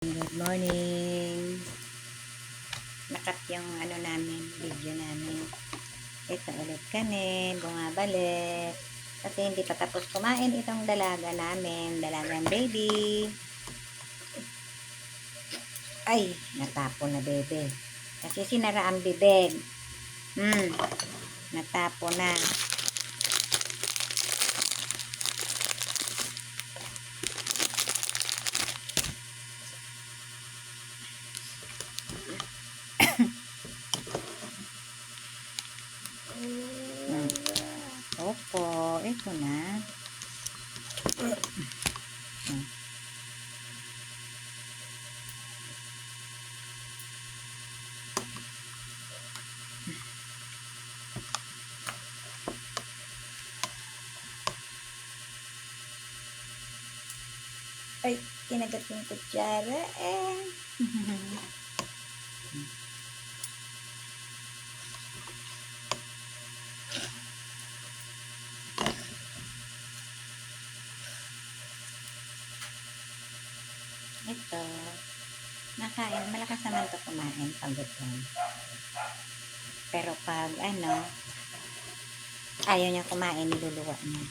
Good morning. Nakat yung ano namin, video namin. Ito ulit kami, bumabalik. Kasi hindi pa tapos kumain itong dalaga namin, dalagang baby. Ay, natapon na bebe. Kasi sinara ang bibig. Hmm, natapo na. Hmm. Opo, ito na. Hmm. Ay, kinagat yung kutsara eh. Ito, nakain, malakas naman to kumain pag gutom. Pero pag ano, ayaw niya kumain, niluluwa niya.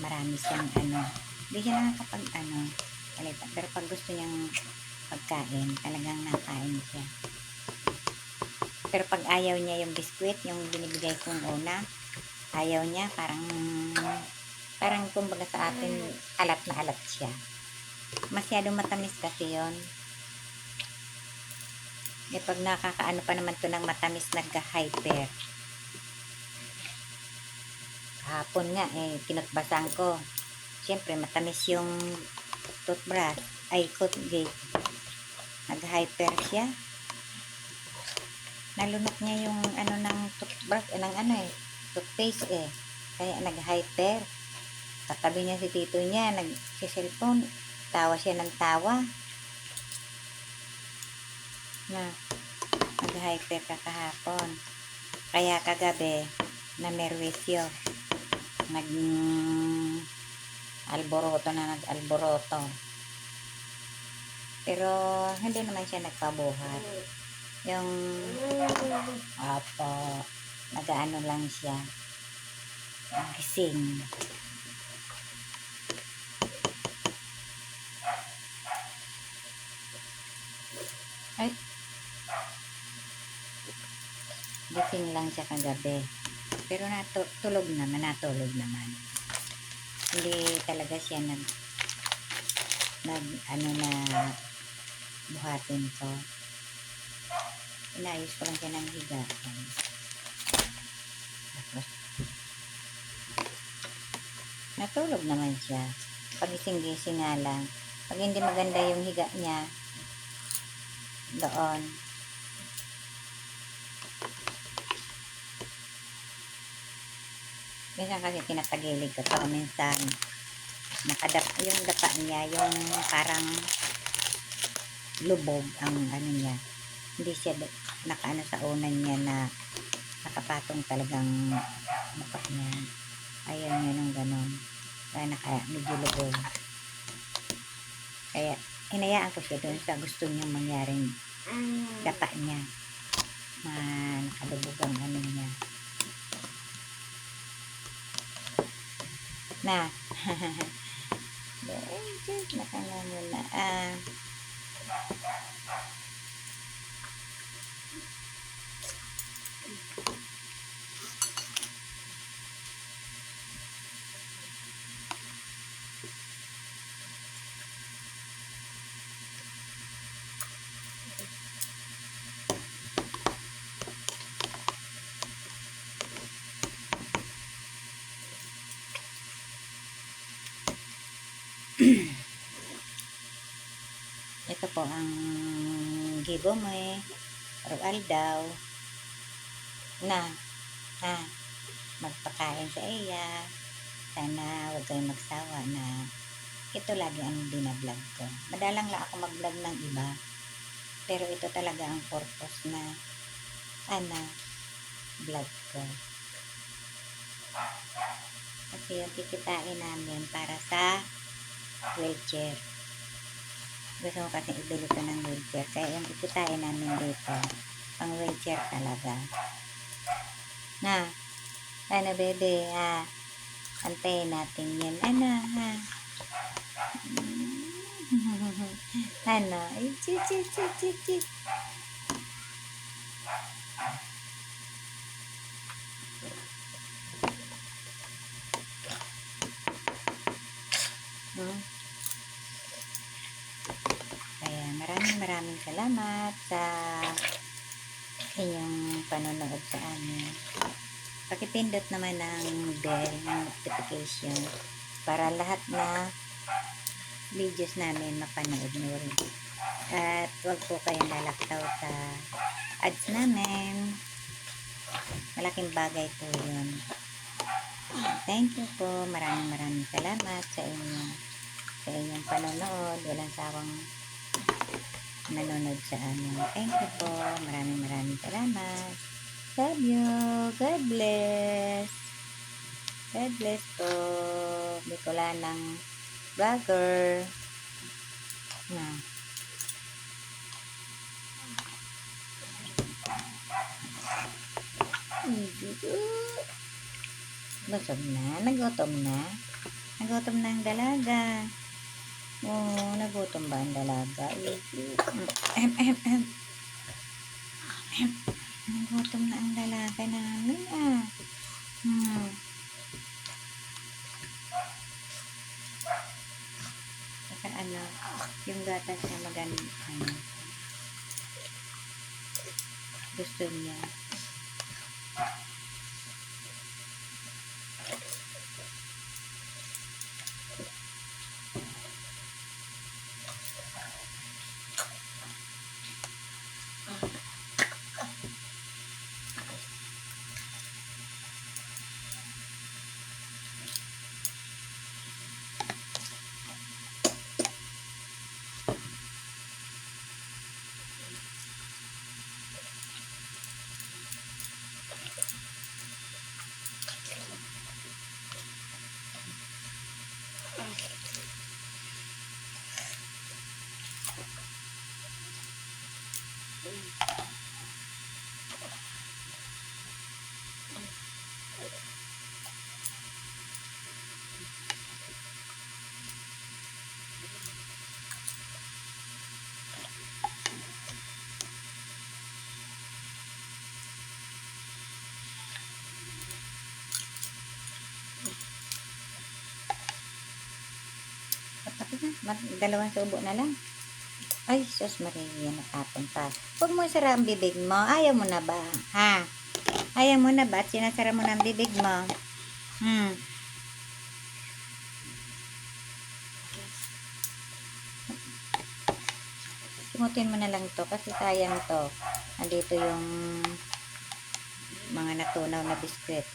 Marami siyang ano, hindi siya nakakapag ano, palita. Pero pag gusto niyang pagkain, talagang nakain siya. Pero pag ayaw niya yung biskwit, yung binibigay kong una, ayaw niya, parang parang kumbaga sa atin, alat na alat siya. Masyadong matamis kasi yon Eh pag nakakaano pa naman to ng matamis, nagka-hyper. Kahapon nga, eh, kinutbasan ko. Siyempre, matamis yung toothbrush, ay, Colgate. Nag-hyper siya. Nalunok niya yung ano ng toothbrush, eh, ng ano eh, toothpaste eh. Kaya nag-hyper. Katabi niya si tito niya, nag-cellphone. Tawa siya ng tawa. Na, nag-hyper ka kahapon. Kaya kagabi, na merwisyo. Nag alboroto na nag-alboroto. Pero, hindi naman siya nagpabuhat. Yung, apo, nag-ano lang siya. Gising. Ay. Gising lang siya kagabi. Pero natulog naman, natulog naman. Hindi talaga siya nag nag ano na buhatin ko. Inayos ko lang siya ng higaan. Tapos, natulog naman siya. Pagising-gising nga lang. Pag hindi maganda yung higa niya, doon. Minsan kasi tinatagilid ko to. Minsan, nakadap, yung dapa niya, yung parang lubog ang ano niya. Hindi siya nakaano sa unan niya na nakapatong talagang mukha niya. Ayaw niya ng ganon. Kaya naka, medyo lubog. Kaya, hinayaan ko siya doon sa gusto niyang mangyaring dapa niya. Ma, nakalubog ang ano niya. Na. Eh, just nakangano na. Ah. Ito po ang gibo mo eh. Rogal daw. Na, na, magpakain sa iya. Sana huwag kayong magsawa na ito lagi ang binablog ko. Madalang lang ako mag-vlog ng iba. Pero ito talaga ang purpose na ana vlog ko. Kasi yung kikitain namin para sa wheelchair. Gusto ko kasi ibili ko ng wheelchair. Kaya yung ikitain namin dito, pang wheelchair talaga. Na, ano bebe, ha? Antayin natin yan. Ano, ha? ano? Ay, chi, chi, chi, chi, chi. Hmm. Kaya maraming maraming salamat sa inyong panonood sa amin. Pakipindot naman ng bell notification para lahat na videos namin mapanood nyo rin. At huwag po kayong lalaktaw sa ads namin. Malaking bagay po yun. Thank you po. Maraming maraming salamat sa inyo. Sa inyong panonood. Walang sawang nanonood sa amin. Thank you po. Maraming maraming salamat. Love you. God bless. God bless po. Bicolanang vlogger. Na. Busog na. Nagutom na. Nagutom na ang dalaga. Oo, nagutom ba ang dalaga? Em, em, em. Em. Nagutom na ang dalaga namin ah. Hmm. Saka ano, yung gatas na maganda. Ano, gusto niya. Mag- dalawang subo na lang. Ay, sus Maria, natapon pa. Huwag mo sara ang bibig mo. Ayaw mo na ba? Ha? Ayaw mo na ba? At sinasara mo na ang bibig mo? Hmm. Simutin mo na lang to kasi sayang to. Andito yung mga natunaw na biskwit.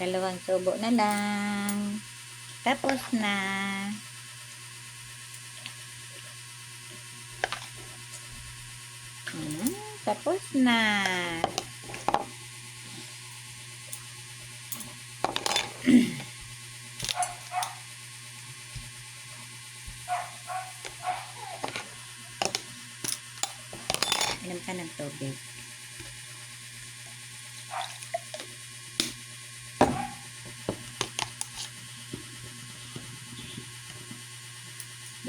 Dalawang subo na lang. Tapos na. Hmm, tapos na. Inom ka ng tubig.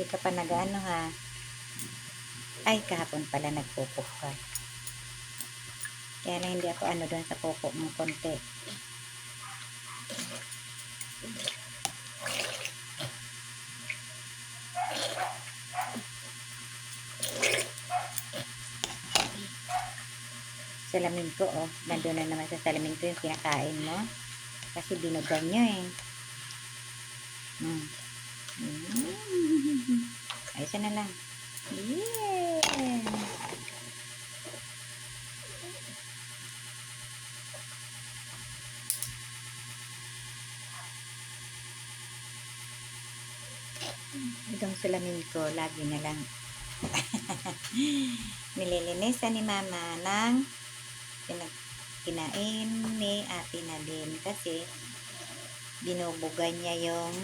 Hindi ka pa nag-ano ha. Ay, kahapon pala nagpupok ka. Kaya lang hindi ako ano doon sa pupo mo konti. Salamin ko, oh. Nandun na naman sa salamin ko yung kinakain mo. Kasi binugan nyo eh. Hmm. Mm. Ayos na lang. Yeah. Itong salamin ko, lagi na lang nililinisan ni mama ng kinain ni ate na din kasi binubugan niya yung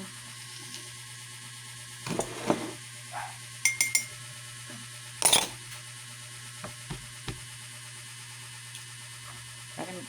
parang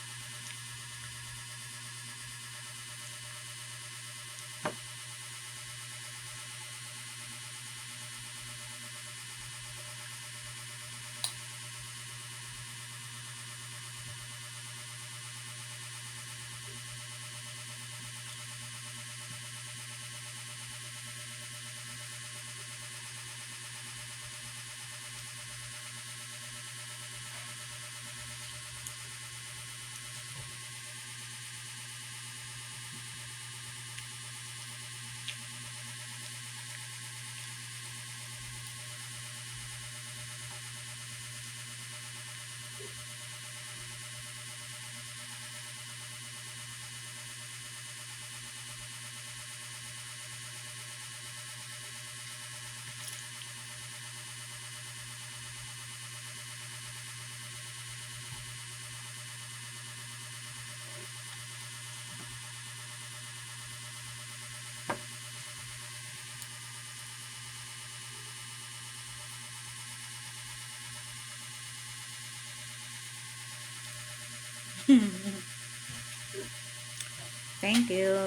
Thank you.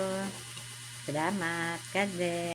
Salamat. God bless.